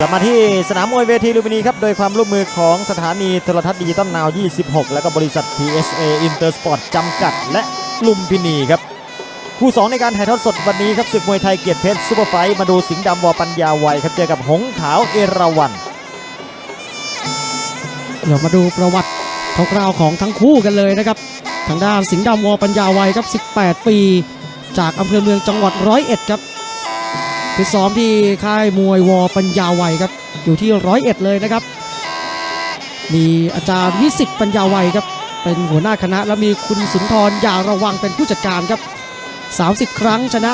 กลับมาที่สนามมวยเวทีลุมพินีครับ โดยความร่วมมือของสถานีโทรทัศน์ดิจิตอลนาว 26 แล้วก็บริษัท PSA Intersport จำกัด และลุมพินีครับ คู่สองในการถ่ายทอดสดวันนี้ครับศึกมวยไทยเกียรติเพชรซูเปอร์ไฟท์มาดูสิงห์ดำวอปัญญาไวยครับ เจอกับหงขาวเอราวัน เดี๋ยวมาดูประวัติคร่าวๆของทั้งคู่กันเลยนะครับ ทางด้านสิงห์ดำวอปัญญาวัยครับ 18 ปี จากอำเภอเมืองจังหวัดร้อยเอ็ดครับ ไปซ้อมที่ค่ายมวยวอปัญญาวัยครับ อยู่ที่ร้อยเอ็ดเลยนะครับ มีอาจารย์วิสิตปัญญาวัยครับ เป็นหัวหน้าคณะ และมีคุณสุนทรอย่าระวังเป็นผู้จัดการครับ 30 ครั้งชนะ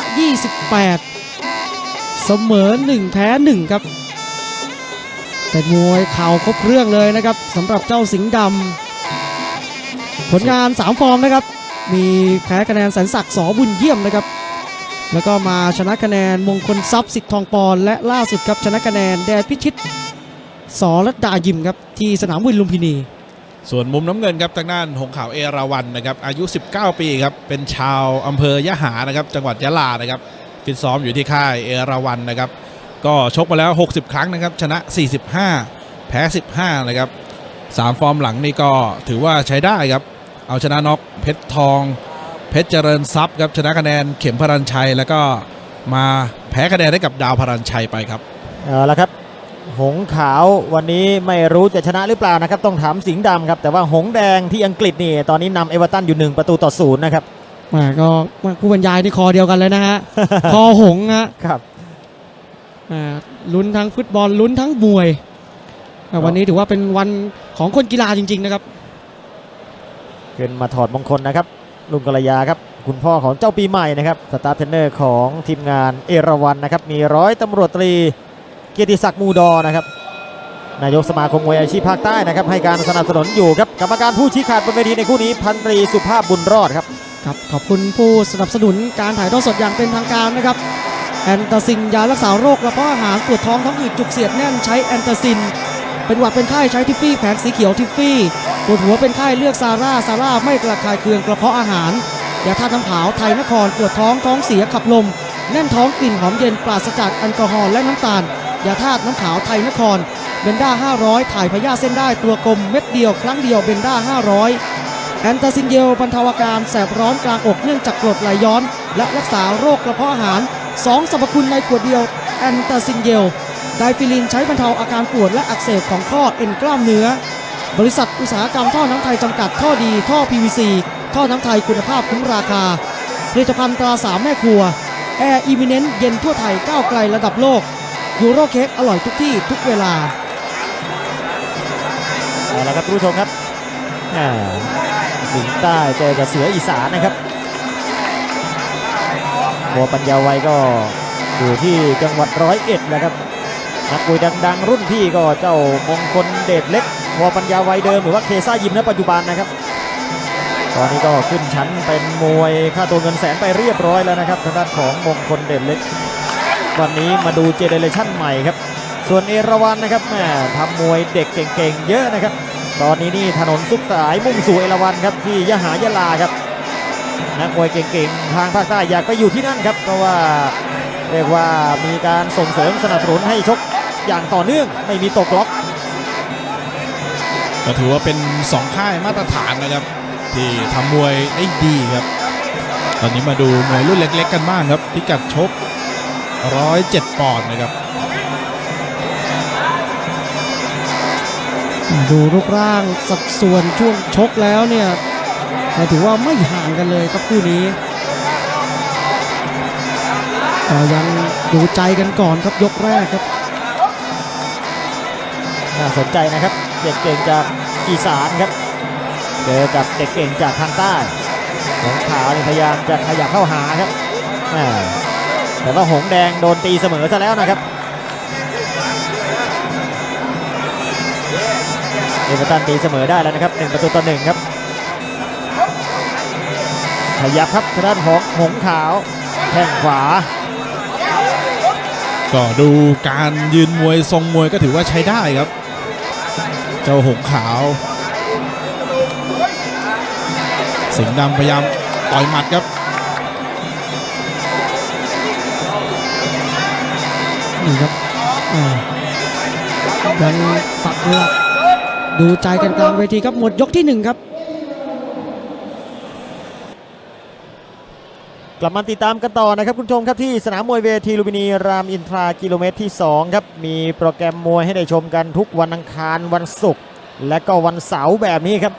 28 เสมอ 1 แพ้ 1 ครับ เป็นมวยเข่าครบเครื่องเลยนะครับสำหรับเจ้าสิงห์ดำผลงาน 3 ฟอร์มนะครับ มีแพ้คะแนนแสนศักดิ์สอบุญเยี่ยมนะครับ แล้วก็มาชนะคะแนนมงคลทรัพย์สิทธิ์ทองปอนและล่าสุดครับชนะคะแนนแดนพิชิตสอรัตดายิมครับที่สนามวินลุมพินี ส่วนมุมน้ำเงินครับทางด้านหงขาวเอราวันนะครับอายุ 19 ปีครับเป็นชาวอำเภอยะหานะครับจังหวัดยะลานะครับฟิตซ้อมอยู่ที่ค่ายเอราวันนะครับก็ชกมาแล้ว 60 ครั้งนะครับชนะ 45 แพ้ 15 นะครับสามฟอร์มหลังนี่ก็ถือว่าใช้ได้ครับ เอาชนะน็อกเพชรทอง เพชรเจริญทรัพย์ครับชนะคะแนนเข็มพรัญชัย แล้วก็มาแพ้คะแนนให้กับดาวพรัญชัยไปครับเอาละครับ หงขาววันนี้ไม่รู้จะชนะหรือเปล่านะครับ ต้องถามสิงห์ดำครับ แต่ว่าหงแดงที่อังกฤษนี่ตอนนี้นำเอเวอร์ตันอยู่ 1 ประตูต่อศูนย์นะครับแหมาก็ผู้บรรยายนี่คอเดียวกันเลยนะฮะ คอหงส์ฮะครับอ่าลุ้นทั้งฟุตบอลลุ้นทั้งมวยอ่าวันนี้ถือว่าเป็นวันของคนกีฬาจริง ๆ นะครับ ขึ้นมาถอดมงคลนะครับ ลุงกรยาครับ คุณพ่อของเจ้าปีใหม่นะครับสตาฟเทรนเนอร์ของทีมงานเอราวันนะครับ มีร้อยตำรวจตรีเกียรติศักดิ์มูดอนะครับนายกสมาคมมวยอาชีพภาคใต้นะครับให้การสนับสนุนอยู่ครับกรรมการผู้ชี้ขาดบนเวทีในคู่นี้พันตรีสุภาพบุญรอดครับครับขอบคุณผู้สนับสนุนการถ่ายทอดสดอย่างเป็นทางการนะครับแอนตาซินยารักษาโรคกระเพาะอาหารปวดท้องท้องอืดจุกเสียดแน่นใช้แอนตาซิน เป็นหวัดเป็นไข้ใช้ทิฟฟี่แผงสีเขียวทิฟฟี่ ปวดหัวเป็นไข้เลือกซาร่าซาร่าไม่กระคายเคืองกระเพาะอาหารยาธาตุน้ำขาวไทยนครปวดท้องท้องเสียขับลม แน่นท้องกลิ่นหอมเย็นปราศจากแอลกอฮอล์และน้ำตาลยาธาตุน้ำขาวไทยนครเบนด้า 500 ถ่ายพยาธิเส้นได้ตัวกลมเม็ดเดียวครั้งเดียวเบนด้า 500 แอนตาซินเยลบรรเทาอาการแสบร้อนกลางอกเนื่องจากกรดไหลย้อน และรักษาโรคกระเพาะอาหาร 2สรรพคุณในขวดเดียวแอนตาซินเยลไดฟิลินใช้บรรเทาอาการปวดและอักเสบของข้อเอ็นกล้ามเนื้อ บริษัทอุตสาหกรรมท่อน้ำไทยจำกัดท่อดีท่อ PVC ท่อน้ำไทยคุณภาพคุ้มราคา ผลิตภัณฑ์ตราสามแม่ครัวแอร์อิมิเนนเย็นทั่วไทยก้าวไกลระดับโลกยูโรเค้กอร่อยทุกที่ทุกเวลาเอาละครับผู้ชมครับสิงห์ใต้เจอกับเสืออีสานนะครับบัวปัญญาไวยก็อยู่ที่จังหวัดร้อยเอ็ดนะครับนักมวยดัง ๆ รุ่นพี่ก็เจ้ามงคลเดชเล็ก บัวปัญญาไวยเดิมหรือว่าเคซ่ายิมณปัจจุบันนะครับ ตอนนี้ก็ขึ้นชั้นเป็นมวยค่าตัวเงินแสนไปเรียบร้อยแล้วนะครับทางด้านของมงคลเดชเล็ก วันนี้มาดูเจเนเรชั่นใหม่ครับ ส่วนเอราวันนะครับแหม่ทำมวยเด็กเก่งๆเยอะนะครับ ตอนนี้นี่ถนนสุขสายมุ่งสู่เอราวันครับที่ยะหายะลาครับนักมวยเก่งๆ ทางภาคใต้อยากไปอยู่ที่นั่นครับเพราะว่าเรียกว่ามีการส่งเสริมสนับสนุนให้ชกอย่างต่อเนื่องไม่มีตกล็อก ก็ถือว่าเป็น 2 ค่ายมาตรฐานนะครับ ที่ทำมวยได้ดีครับ ตอนนี้มาดูมวยรุ่นเล็ก ๆ กันบ้างครับ พิกัดชก 107 ปอนด์นะครับ ดูรูปร่างสัดส่วนช่วงชกแล้วเนี่ยถือว่าไม่ห่างกันเลยครับคู่นี้ก็ยังดูใจกันก่อนครับยกแรกครับ น่าสนใจนะครับ เด็กเก่งจากอีสานครับ เจอกับเด็กเก่งจากทางใต้หงขาวพยายามจะขยับเข้าหาครับแต่ว่าหงแดงโดนตีเสมอซะแล้วนะครับเอเวอร์ตันตีเสมอได้แล้วนะครับหนึ่งประตูต่อหนึ่งครับขยับครับทางด้านของหงขาวแข้งขวา ก็ดูการยืนมวยทรงมวยก็ถือว่าใช้ได้ครับ เจ้าหงขาว สิงห์ดำพยายามต่อยหมัดครับนี่ครับยังปักหลักดูใจกันกลางเวทีครับหมดยกที่หนึ่งครับ ลับมาติดตามกันต่อนะครับคุณผู้ชมครับที่สนามมวยเวทีลุมพินีรามอินทรากิโลเมตรที่2ครับมีโปรแกรมมวยให้ได้ชมกันทุกวันอังคารวันศุกร์และก็วันเสาร์แบบนี้ครับ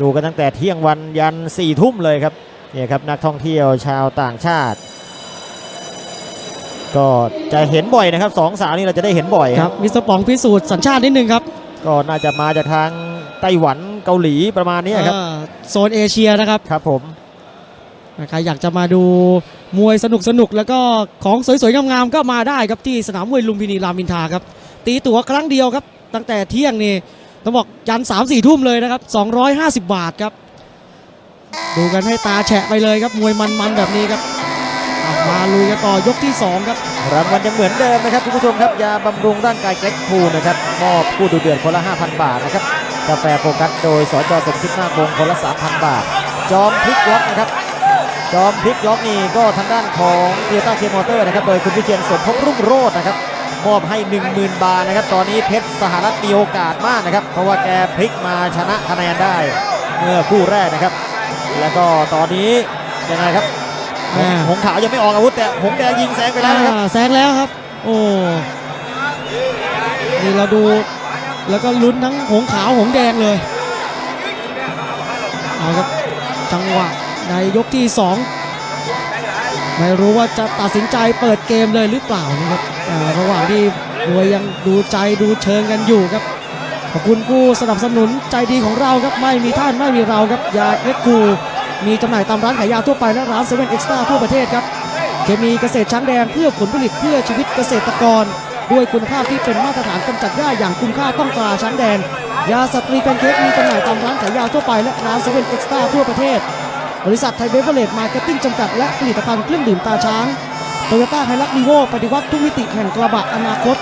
ดูกันตั้งแต่เที่ยงวันยัน4ี่ทุ่มเลยครับเนี่ยครับนักท่องเที่ยวชาวต่างชาติ ก็จะเห็นบ่อยนะครับสองสาวนี่เราจะได้เห็นบ่อยครับมิสเตอร์ปองพิสูจน์สัญชาตินิดนึงครับ ก็น่าจะมาจากทางไต้หวันเกาหลีประมาณนี้ครับอ่าโซนเอเชียนะครับครับผม ใครอยากจะมาดูมวยสนุกสนุกๆแล้วก็ของสวยๆงามๆก็มาได้ครับที่สนามมวยลุมพินีรามอินทาครับ ตีตั๋วครั้งเดียวครับ ตั้งแต่เที่ยงนี่ต้องบอกยัน3 4ทุ่มเลยนะครับ 250 บาทครับ ดูกันให้ตาแฉะไปเลยครับมวยมันๆแบบนี้ครับมาลุยกันต่อยกที่ 2 ครับรางวัลยังเหมือนเดิมนะครับคุณผู้ชมครับยาบำรุงร่างกายแก๊กคูลนะครับมอบผู้ดูเดือดคนละ 5,000 บาทนะครับกาแฟโฟกัสโดยสจสมคิดมากวงคนละ 3,000 บาท จอมพลิกล็อกนะครับ จอมพลิกล็อกนี่ก็ทางด้านของเ o ียต้าเคมอเตอร์นะครับ โดยคุณวิเชียนสมภพรุ่งโรจน์นะครับ มอบให้ 10,000 บาทนะครับ ตอนนี้เพชรสหรัฐมีโอกาสมากนะครับ เพราะว่าแกพลิกมาชนะคะแนนได้ เมื่อคู่แรกนะครับ แล้วก็ตอนนี้ยังไงครับอ่าหงขาวยังไม่ออกอาวุธแต่หงแดงยิงแซงไปแล้วนะครับอ่าแซงแล้วครับ โอ้นี่เราดูแล้วก็ลุ้นทั้งหงขาวหงแดงเลยเอาครับจังหวะ ในยกที่ 2 ไม่รู้ว่าจะตัดสินใจเปิดเกมเลยหรือเปล่านะครับระหว่างที่มวยยังดูใจดูเชิงกันอยู่ครับขอบคุณผู้สนับสนุนใจดีของเราครับไม่มีท่านไม่มีเราครับยาเล็กคูมีจำหน่ายตามร้านขายยาทั่วไปและร้านเซเว่นเอ็กซ์ต้าทั่วประเทศครับเคมีเกษตรช้างแดงเพื่อผลผลิตเพื่อชีวิตเกษตรกร ด้วยคุณภาพที่เป็นมาตรฐานกำจัดหญ้าอย่างคุ้มค่าต้องตราช้างแดงยาสตรีแพนเค้กมีจำหน่ายตามร้านขายยาทั่วไปและร้านเซเว่นเอ็กซ์ต้าทั่วประเทศ บริษัทไทยเบเวอร์เลดมาร์เก็ตติ้งจำกัด และผลิตภัณฑ์เครื่องดื่มตาช้างโตโยต้าไฮรักลีโวปฏิวัติทุกมิติแห่งกระบะอนาคต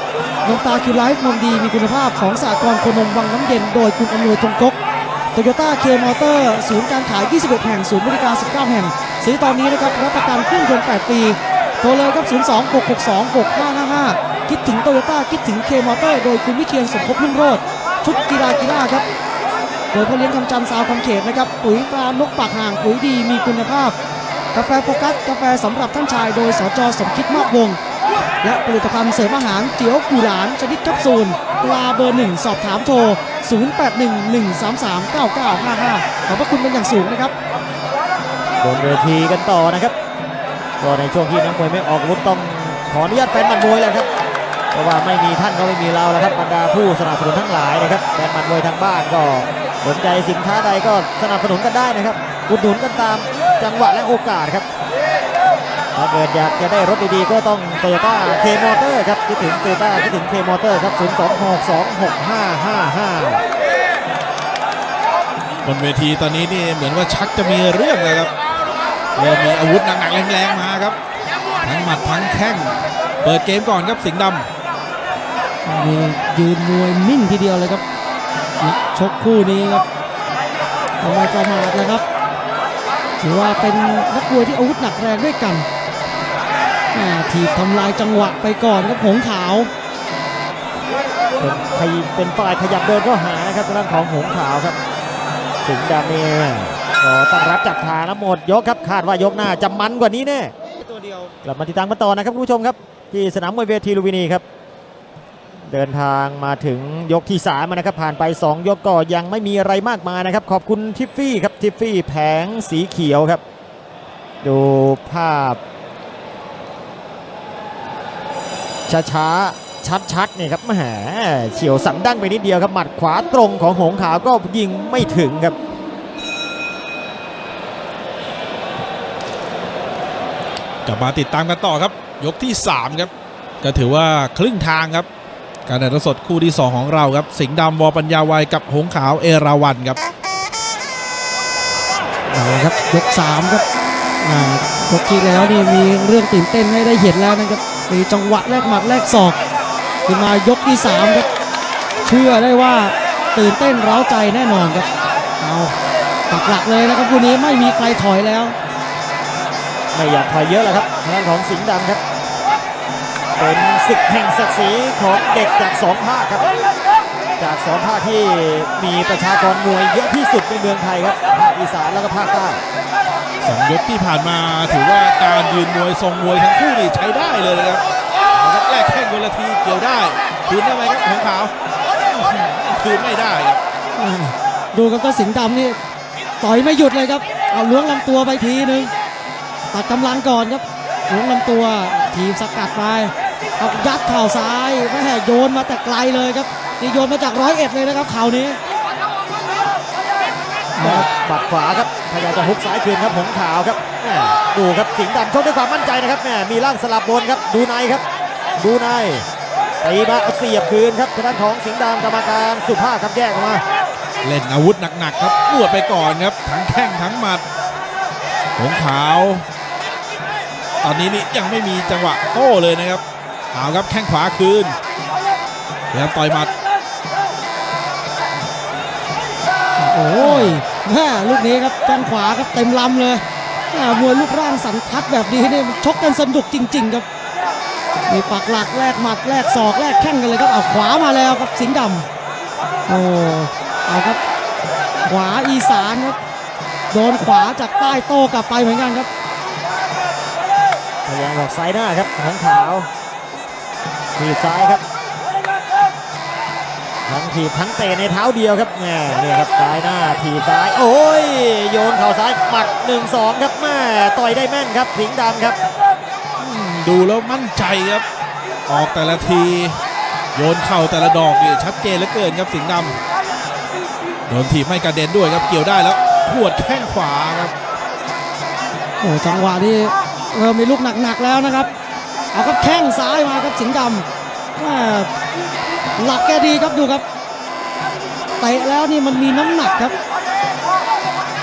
นมตาคิวไลฟ์นมดีมีคุณภาพของสากลโคนมวังน้ำเย็น โดยคุณอำนวยทงกกโตโยต้าเคมอเตอร์ศูนย์การขาย 21 แห่ง ศูนย์บริการ 19 แห่ง ซื้อตอนนี้นะครับรับประกันเครื่องยนต์ 8 ปีโทรเลยครับ 02 662 6555 คิดถึงโตโยต้าคิดถึงเคมอเตอร์โดยคุณวิเชียนสมภพรุ่งโรจน์ชุดกีฬากีฬาครับ ดยพ่อเลี้ยงคำจันสาวคำเขตนะครับปุ๋ยตรานกปากห่างปุ๋ยดีมีคุณภาพ กาแฟโฟกัสกาแฟสำหรับท่านชายโดยสจสมคิดมากวง และผลิตภัณฑ์เสริมอาหารเจียวกูหลานชนิดแคปซูลปลาเบอร์หนึ่งสอบถามโทร 0811339955 ขอบพระคุณเป็นอย่างสูงนะครับบนเวทีกันต่อนะครับก็ในช่วงที่นักมวยไม่ออกอาวุธต้องขออนุญาตแฟนหมันมวยแล้วครับเพราะว่าไม่มีท่านก็ไม่มีเราแล้วครับบรรดาผู้สนับสนุนทั้งหลายนะครับแฟนหมันมวยทางบ้านก็ สนใจสินค้าใดก็สนับสนุนกันได้นะครับอุดหนุนกันตามจังหวะและโอกาสครับถ้าเกิดอยากจะได้รถดีๆ ก็ต้องโตโยต้าเคมอเตอร์ครับคิดถึงโตโยต้าคิดถึงเคมอเตอร์ครับ 0 2 6 2 6 5 5 5บนเวทีตอนนี้นี่เหมือนว่าชักจะมีเรื่องเลยครับเริ่มมีอาวุธหนักๆแรงๆมาครับ ทั้งหมัดทั้งแข้ง เปิดเกมก่อนครับสิงห์ดำนี่ยืนมวยนิ่งทีเดียวเลยครับนัก ชกคู่นี้ครับทำไมประมาทนะครับ ถือว่าเป็นนักมวยที่อาวุธหนักแรงด้วยกันอ่าถีบทำลายจังหวะไปก่อนครับหงขาวเป็นขยเป็นฝ่ายขยับเดินเข้าหานะครับทางด้านของหงขาวครับ ถึงดำเนี่ยก็ตั้งรับจับทางนะหมดยกครับคาดว่ายกหน้าจะมันกว่านี้แน่กลับมาติดตามกันต่อนะครับคุณผู้ชมครับ ที่สนามมวยเวทีลุมพินีครับ เดินทางมาถึงยกที่3นะครับผ่านไป 2 ยกก็ยังไม่มีอะไรมากมายนะครับ ขอบคุณทิฟฟี่ครับทิฟฟี่แผงสีเขียวครับ ดูภาพ ช้าๆชัดๆเนี่ยครับแหมเฉียวสันดั้งไปนิดเดียวครับหมัดขวาตรงของหงขาวก็ยิงไม่ถึงครับกลับมาติดตามกันต่อครับ ยกที่ 3 ครับ ก็ถือว่าครึ่งทางครับ การถ่ายทอดสดคู่ที่ 2 ของเราครับ สิงห์ดำวปัญญาวัยกับหงขาวเอราวันครับเอาละครับยก3ครับอ่ายกที่แล้วนี่มีเรื่องตื่นเต้นให้ได้เห็นแล้วนะครับมีจังหวะแลกหมัดแลกศอกขึ้นมายกที่3ครับเชื่อได้ว่าตื่นเต้นเร้าใจแน่นอนครับเอาปักหลักเลยนะครับคู่นี้ไม่มีใครถอยแล้ว ไม่อยากถอยเยอะแล้วครับทางด้านของสิงห์ดำครับ เป็นศึกแห่งศักดิ์ศรีของเด็กจากสองภาคครับ จากสองภาคที่มีประชากรมวยเยอะที่สุดในเมืองไทยครับภาคอีสานแล้วก็ภาคใต้สองยกที่ผ่านมาถือว่าการยืนมวยทรงมวยทั้งคู่นี่ใช้ได้เลยนะครับเอาครับแรกแข้งคนละทีเกี่ยวได้คืนได้ไหมครับหงขาวคืนไม่ได้ครับอ่าดูครับเจ้าสิงห์ดำนี่ต่อยไม่หยุดเลยครับ เอาล้วงลำตัวไปทีนึงตัดกำลังก่อนครับล้วงลำตัวทีมสกัดไป เอายัดเข่าซ้ายแม่โยนมาแต่ไกลเลยครับนี่โยนมาจากร้อยเอ็ดเลยนะครับเข่านี้บัดขวาครับพยายามจะฮุกซ้ายคืนครับหงขาวครับแม่ดูครับสิงห์ดำชกด้วยความมั่นใจนะครับแม่มีร่างสลับบนครับดูในครับ ดูในตีมาเอาเสียบคืนครับทางด้านของสิงห์ดำกรรมการสุภาพครับแยกออกมา เล่นอาวุธหนักๆครับปวดไปก่อนครับทั้งแข้งทั้งหมัดหงขาว ตอนนี้นี่ยังไม่มีจังหวะโต้เลยนะครับ เอาครับแข้งขวาคืนแล้วต่อยหมัด โอ้ยแม่ลูกนี้ครับแข้งขวาครับเต็มลำเลยแม่มวยลูกร่างสันทัดแบบนี้นี่ชกกันสนุกจริง ๆ ครับมีปักหลักแลกหมัดแลกศอกแลกแข้งกันเลยครับเอาขวามาแล้วครับสิงห์ดำโอ้เอาครับ ขวาอีสานครับโดนขวาจากใต้โต้กลับไปเหมือนกันครับพยายามออกซ้ายหน้าครับหงขาว ทีบซ้ายครับทั้งถีบทั้งเตะในเท้าเดียวครับแม่เนี่ยครับซ้ายหน้าทีบซ้าย โอ้ยโยนเข่าซ้ายหมัด1นสองครับแม่ต่อยได้แม่นครับสิงห์ดำครับอืมดูแล้วมั่นใจครับ ออกแต่ละที โยนเข่าแต่ละดอกนี่ชัดเจนเหลือเกินครับสิงห์ดำโดนทีบไม่กระเด็นด้วยครับเกี่ยวได้แล้วขวดแข้งขวาครับโอ้จังหวะนี้เริ่มมีลูกหนักๆแล้วนะครับ เอาครับแข้งซ้ายมาครับสิงห์ดำหลักแกดีครับดูครับเตะแล้วนี่มันมีน้ำหนักครับ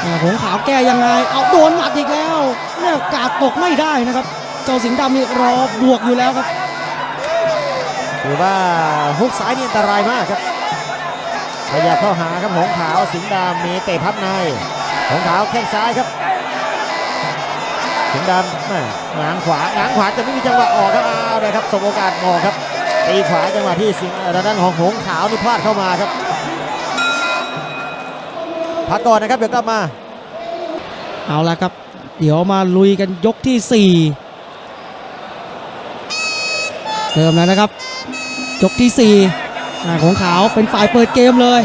แม่หงขาวแก้ยังไง เอาโดนหมัดอีกแล้วเนี่ยกาดตกไม่ได้นะครับ เจ้าสิงห์ดำนี่รอบวกอยู่แล้วครับถือว่าฮุกซ้ายนี่อันตรายมากครับขยับเข้าหาครับหงขาวสิงห์ดำมีเตะพับในหงขาวแข้งซ้ายครับ สิงห์ดำแม่ง้างขวาง้างขวาจะไม่มีจังหวะออกครับอ้าวเลยครับสมโอกาสมองครับตีขวาจังหวะที่สิงห์เอ่อทางด้านของหงขาวนี่พลาดเข้ามาครับพักก่อนนะครับเดี๋ยวกลับมา เอาละครับ เดี๋ยวมาลุยกันยกที่ 4เริ่มแล้วนะครับ ยกที่4อ่าของขาวเป็นฝ่ายเปิดเกมเลย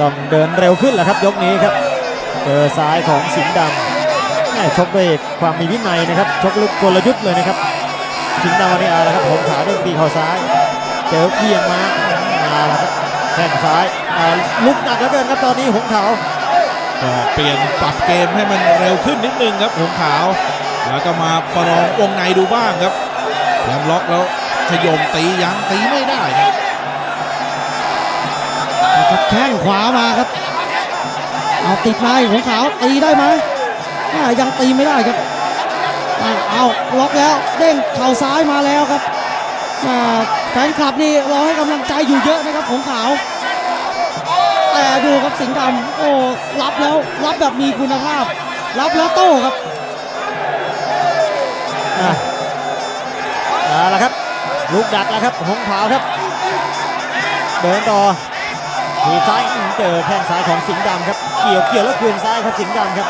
ต้องเดินเร็วขึ้นแหละครับยกนี้ครับเจอซ้ายของสิงห์ดำแม่ ชกด้วยความมีวินัยนะครับ ชกลุกกลยุทธ์เลยนะครับสิงห์ดำวันนี้เอาละครับหงขาวเด้งตีเข่าซ้าย เจอเพียงมามาแล้วครับแข้งซ้ายอ่าลุกหนักเหลือเกินครับตอนนี้หงขาวก็เปลี่ยนปรับเกมให้มันเร็วขึ้นนิดนึงครับหงขาว แล้วก็มาประลองวงในดูบ้างครับพยายามล็อกแล้วขยมตียังตีไม่ได้ครับนะครับแข้งขวามาครับ เอาติดในของขาวตีได้ไหมอ่า ยังตีไม่ได้ครับอ่าเอาล็อกแล้วเด้งเข่าซ้ายมาแล้วครับอ่าแฟนคลับนี่รอให้กำลังใจอยู่เยอะนะครับของขาว แต่ดูครับสิงห์ดำโอ้รับแล้วรับแบบมีคุณภาพ รับแล้วโต้ครับอะเอาละครับลุกดักแล้วครับหงขาวครับ เดินต่อทีซ้ายเจอแข้งซ้ายของสิงห์ดำครับ เกี่ยวเกี่ยวแล้วคืนซ้ายครับสิงห์ดำครับ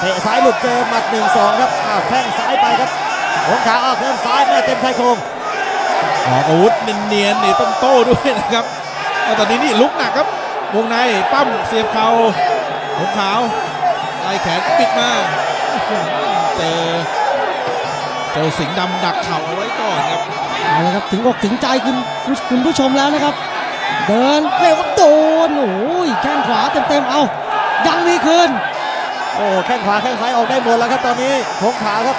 เตะซ้ายหลุดเจอหมัดหนึ่งสองครับอ้าวแข้งซ้ายไปครับหงขาวอ้าวแข้งซ้ายแม่เต็มชายโครงออกอาวุธเนียนๆนี่ต้องโต้ด้วยนะครับแล้วตอนนี้นี่ลุกหนักครับวงในปั้มเสียบเข่าหงขาวไล่แขนปิดมาเจอเจอสิงห์ดำดักเข่าเอาไว้ก่อนครับเอาละครับถึงอกถึงใจคุณคุณผู้ชมแล้วนะครับ เดินเร็วก็โดนโอ้ยแข้งขวาเต็มๆเอายังมีคืน โอ้แข้งขวาแข้งซ้ายออกได้หมดแล้วครับตอนนี้หงขาวครับ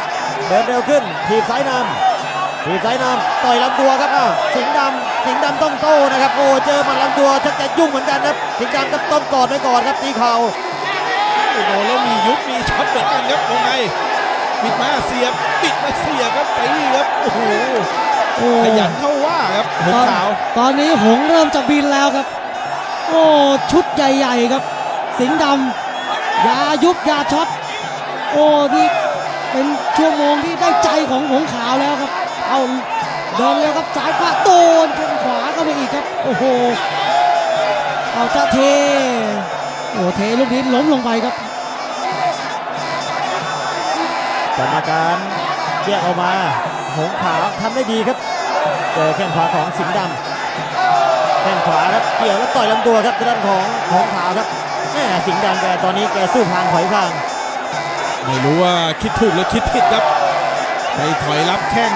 เดินเร็วขึ้นทีบซ้ายนำทีบซ้ายนำต่อยลำตัวครับอ้าวสิงห์ดำสิงห์ดำต้องโต้นะครับโอ้เจอหมัดลำตัวชักจะยุ่งเหมือนกันครับสิงห์ดำก็ต้องกอดไว้ก่อนครับตีเข่าโอ้โหแล้วมียุบมีช็อตเหมือนกันครับวงในปิดมาเสียบปิดมาเสียบครับตีครับโอ้โหโอ้ขยันเข้าว่าครับหงขาว ตอนนี้หงส์เริ่มจะบินแล้วครับ โอ้ชุดใหญ่ ๆ ครับ สิงห์ดำ อยายุบอยาช็อตโอ้นี่เป็นชั่วโมงที่ได้ใจของหงขาวแล้วครับ เอาเดินเร็วครับสายขวาโดนแข้งขวาเข้าไปอีกครับ โอ้โหเอาจะเทโอ้เทลูกนี้ล้มลงไปครับกรรมการแยกออกมา หงขาวทำได้ดีครับ เจอแข้งขวาของสิงห์ดำแข้งขวาครับเกี่ยวแล้วต่อยลำตัวครับด้านของหงขาวครับ แหม่สิงห์ดำแกตอนนี้แกสู้พลางถอยพลางไม่รู้ว่าคิดถูกหรือคิดผิดครับ ไปถอยรับแข้ง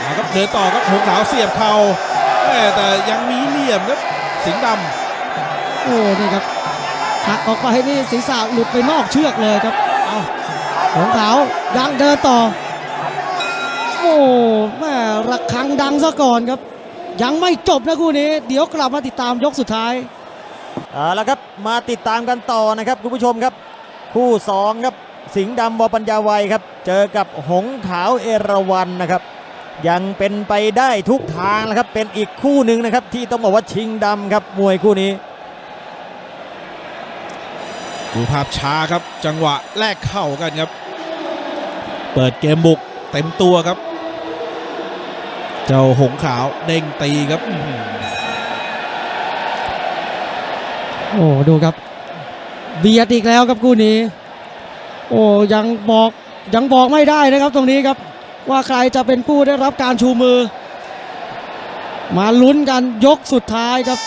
เอาครับเดินต่อครับหงขาวเสียบเข่าแม่แต่ยังมีเหลี่ยมครับสิงห์ดโอ้นี่ครับหักออกไปนี่ศีรษะหลุดไปนอกเชือกเลยครับเอาหงขาวยังเดินต่อ โอ้แม่ระฆังดังซะก่อนครับ ยังไม่จบนะคู่นี้ เดี๋ยวกลับมาติดตามยกสุดท้าย เอาละครับมาติดตามกันต่อนะครับคุณผู้ชมครับ คู่สองครับสิงห์ดำบปัญญาวัยครับ เจอกับหงขาวเอราวันนะครับ ยังเป็นไปได้ทุกทางนะครับ เป็นอีกคู่หนึ่งนะครับ ที่ต้องบอกว่าชิงดำครับมวยคู่นี้ดูภาพช้าครับจังหวะแลกเข่ากันครับ เปิดเกมบุกเต็มตัวครับ เจ้าหงขาวเด้งตีครับอื้อหือ โอ้ดูครับเบียดอีกแล้วครับคู่นี้ โอ้ยังบอกยังบอกไม่ได้นะครับตรงนี้ครับ ว่าใครจะเป็นผู้ได้รับการชูมือ มาลุ้นกันยกสุดท้ายครับ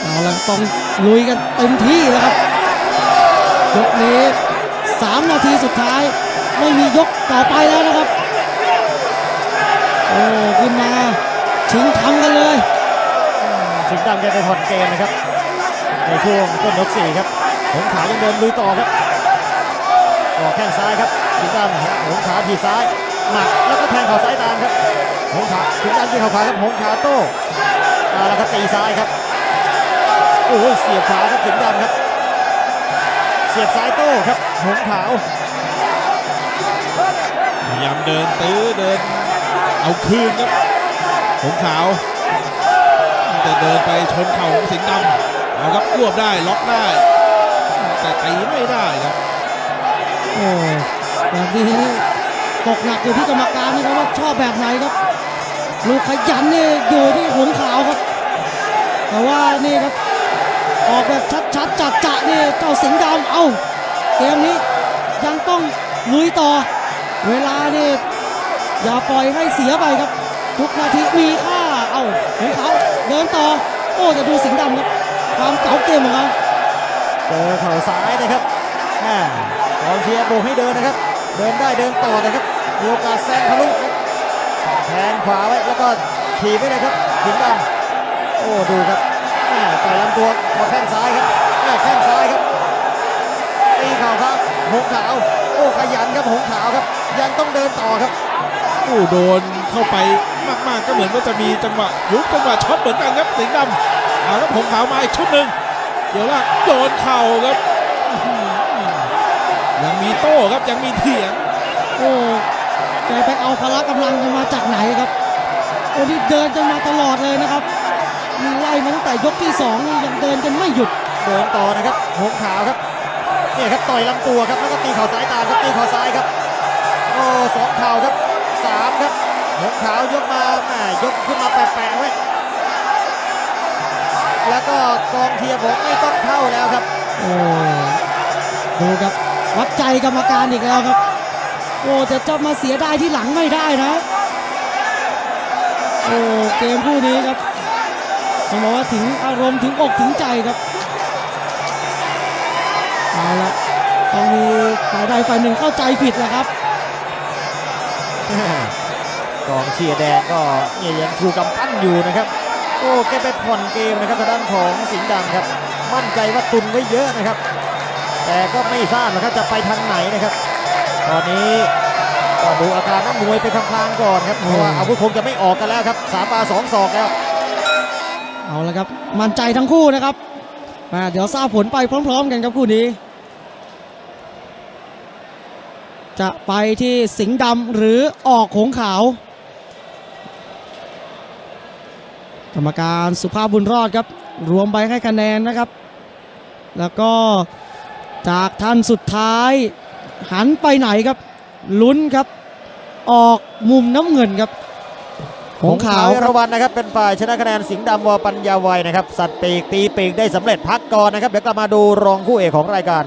เอาละต้องลุยกันเต็มที่แล้วครับยกนี้ 3 นาทีสุดท้าย ไม่มียกต่อไปแล้วนะครับ โอ้ขึ้นมาชิงทำกันเลย สิงห์ดำแกไปผ่อนเกมนะครับ ในช่วงต้นยกสี่ครับหงขายังเดินลุยต่อครับออกแข้งซ้ายครับสิงห์ดำหงขาวทีบซ้ายหมัดแล้วก็แทงเข่าซ้ายตามครับหงขาสิงห์ดำยิงเข่าขวาครับหงขาโต้เอาละครับตีซ้ายครับโอ้ยเสียบขวาครับสิงห์ดำครับ เสียบซ้ายโต้ครับหงขาวพยายามเดินตื้อเดิน เอาคืนครับหงขาว แต่เดินไปชนเข่าของสิงห์ดำเอาครับรวบได้ล็อกได้ แต่ตีไม่ได้ครับโอ้แบบนี้ตกหนักอยู่ที่กรรมการนะครับว่าชอบแบบไหนครับ ลูกขยันนี่อยู่ที่หงขาวครับ แต่ว่านี่ครับออกแบบชัดๆจัดจะนี่เจ้าสิงห์ดำเอ้าเกมนี้ยังต้องลุยต่อ เวลานี่อย่าปล่อยให้เสียไปครับ ทุกนาทีมีค่า เอ้าหงขาวเดินต่อ โอ้จะดูสิงห์ดำครับ ความเก๋าเกมของเขาเจอเข่าซ้ายนะครับแม่กองเชียร์โบกให้เดินนะครับ เดินได้เดินต่อนะครับ มีโอกาสแซงทะลุครับแทงขวาไว้แล้วก็ถีบไว้เลยครับสิงห์ดำโอ้ดูครับแม่ต่อยลำตัวมาแข้งซ้ายครับแม่แข้งซ้ายครับตีเข่าครับหงขาว โอ้ขยันครับหงขาวครับ ยังต้องเดินต่อครับโอ้โดนเข้าไป มากๆ ก็เหมือนว่าจะมีจังหวะยุบจังหวะช็อตเหมือนกันครับสิงห์ดำเอาครับหงขาวมาอีกชุดหนึ่งเดี๋ยวล่างโดนเข่าครับอื้อหือยังมีโต้ครับยังมีเถียงโอ้แกไปเอาพละกำลังกันมาจากไหนครับโอ้นี่เดินกันมาตลอดเลยนะครับนี่ไล่มาตั้งแต่ยกที่สองนี่ยังเดินกันไม่หยุดเดินต่อนะครับหงขาวครับเนี่ยครับต่อยลำตัวครับแล้วก็ตีเข่าซ้ายตามครับตีเข่าซ้ายครับโอ้สองเข่าครับสามครับ หงขาวยกมาแหม่ยกขึ้นมาแปะๆไว้แล้วก็กองเทียร์บอกไม่ต้องเข้าแล้วครับ โอ้ดูครับวัดใจกรรมการอีกแล้วครับ โอ้จะจะมาเสียดายที่หลังไม่ได้นะโอ้เกมคู่นี้ครับต้องบอกว่าถึงอารมณ์ถึงอกถึงใจครับเอาละต้องมีฝ่ายใดฝ่ายหนึ่งเข้าใจผิดแหละครับ กองเชียร์แดงก็เนี่ยยังชูกำปั้นอยู่นะครับ โอ้แกไปผ่อนเกมนะครับทางด้านของสิงห์ดำครับ มั่นใจว่าตุนไว้เยอะนะครับ แต่ก็ไม่ทราบนะครับจะไปทางไหนนะครับ ตอนนี้ก็ดูอาการนักมวยไปพลางๆก่อนครับเพราะว่าอาวุธคงจะไม่ออกกันแล้วครับสามปาสองศอกแล้วเอาละครับ มั่นใจทั้งคู่นะครับมาเดี๋ยวทราบผลไปพร้อม ๆ กันครับคู่นี้ จะไปที่สิงห์ดำหรือออกหงขาว ก รรมการสุภาพบุญรอดครับ รวมไปให้คะแนนนะครับ แล้วก็จากท่านสุดท้าย หันไปไหนครับ ลุ้นครับ ออกมุมน้ำเงินครับหงขาวราวันนะครับเป็นฝ่ายชนะคะแนนสิงห์ดำวปัญญาไวยนะครับ สัตว์ปีกตีปีกได้สำเร็จพักก่อนนะครับ เดี๋ยวกลับมาดูรองคู่เอกของรายการ